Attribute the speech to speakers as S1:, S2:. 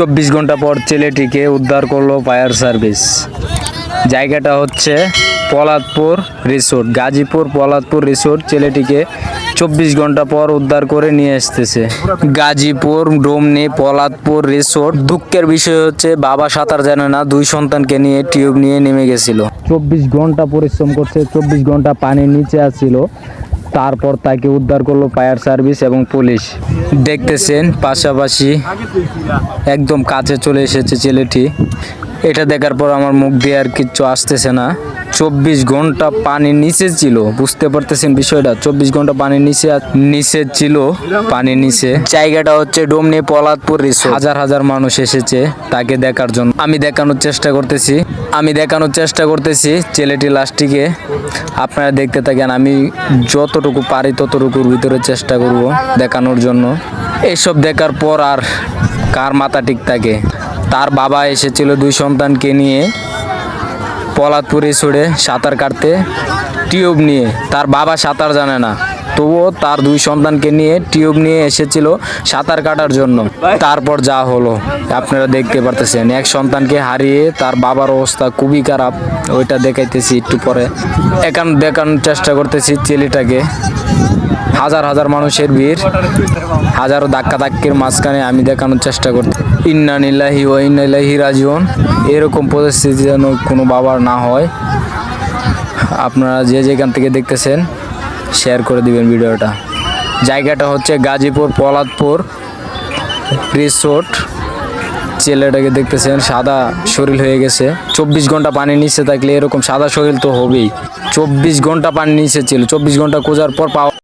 S1: চব্বিশ ঘণ্টা পর ছেলেটিকে উদ্ধার করল ফায়ার সার্ভিস। জায়গাটা হচ্ছে পলাদপুর রিসোর্ট, গাজীপুর পলাদপুর রিসোর্ট। ছেলেটিকে চব্বিশ ঘণ্টা পর উদ্ধার করে নিয়ে আসতেছে। গাজীপুর, ডোমনি পলাদপুর রিসোর্ট। দুঃখের বিষয় হচ্ছে বাবা সাঁতার জানে না, দুই সন্তানকে নিয়ে টিউব নিয়ে নেমে গেছিল। চব্বিশ ঘণ্টা পরিশ্রম করছে, চব্বিশ ঘণ্টা পানির নিচে আছিল। তারপর তাকে উদ্ধার করল ফায়ার সার্ভিস এবং পুলিশ। দেখতেছেন পাশাপাশি একদম কাছে চলে এসেছে ছেলেটি। এটা দেখার পর আমার মুখ দিয়ে আর কিচ্ছু আসতেছে না। চব্বিশ ঘণ্টা পানির নিচে ছিল, বুঝতে পারতেছেন বিষয়টা? চব্বিশ ঘণ্টা পানির নিচে নিচে ছিল পানির নিচে। জায়গাটা হচ্ছে ডোমনি পলাদপুর রিসোর্ট হাজার হাজার মানুষ এসেছে তাকে দেখার জন্য। আমি দেখানোর চেষ্টা করতেছি। আমি দেখানোর চেষ্টা করতেছি ছেলেটি লাস্টিকে আপনারা দেখতে থাকেন, আমি যতটুকু পারি ততটুকুর ভিতরে চেষ্টা করব দেখানোর জন্য। এইসব দেখার পর আর কার মাথা ঠিক থাকে? তার বাবা এসেছিল দুই সন্তানকে নিয়ে পলাতপুরে ছুড়ে সাঁতার কাটতে টিউব নিয়ে। তার বাবা সাঁতার জানে না। তবুও তার দুই সন্তানকে নিয়ে টিউব নিয়ে এসেছিল সাঁতার কাটার জন্য। তারপর যা হলো, আপনারা দেখতে পারতেছেন। এক সন্তানকে হারিয়ে তার বাবার অবস্থা খুবই খারাপ। ওইটা দেখাইতেছি একটু পরে। এখান দেখানোর চেষ্টা করতেছি ছেলেটাকে হাজার হাজার মানুষের ভিড়। হাজারো ধাক্কা ধাক্কির মাঝখানে আমি দেখানোর চেষ্টা করতে। ইন্না নিল্লাহি ও ইন্নাইলাহি রাজিউন। এরকম পরিস্থিতি যেন কোনো বাবার না হয়। আপনারা যে যেখান থেকে দেখতেছেন শেয়ার করে দিবেন ভিডিওটা। জায়গাটা হচ্ছে গাজীপুর পলাদপুর রিসোর্ট ছেলেটাকে দেখতেছেন, সাদা শরীর হয়ে গেছে। চব্বিশ ঘণ্টা পানি নিচে থাকলে এরকম সাদা শরীর তো হবেই। চব্বিশ ঘণ্টা পানি নিচে ছিল। চব্বিশ ঘণ্টা খোঁজার পর পাওয়া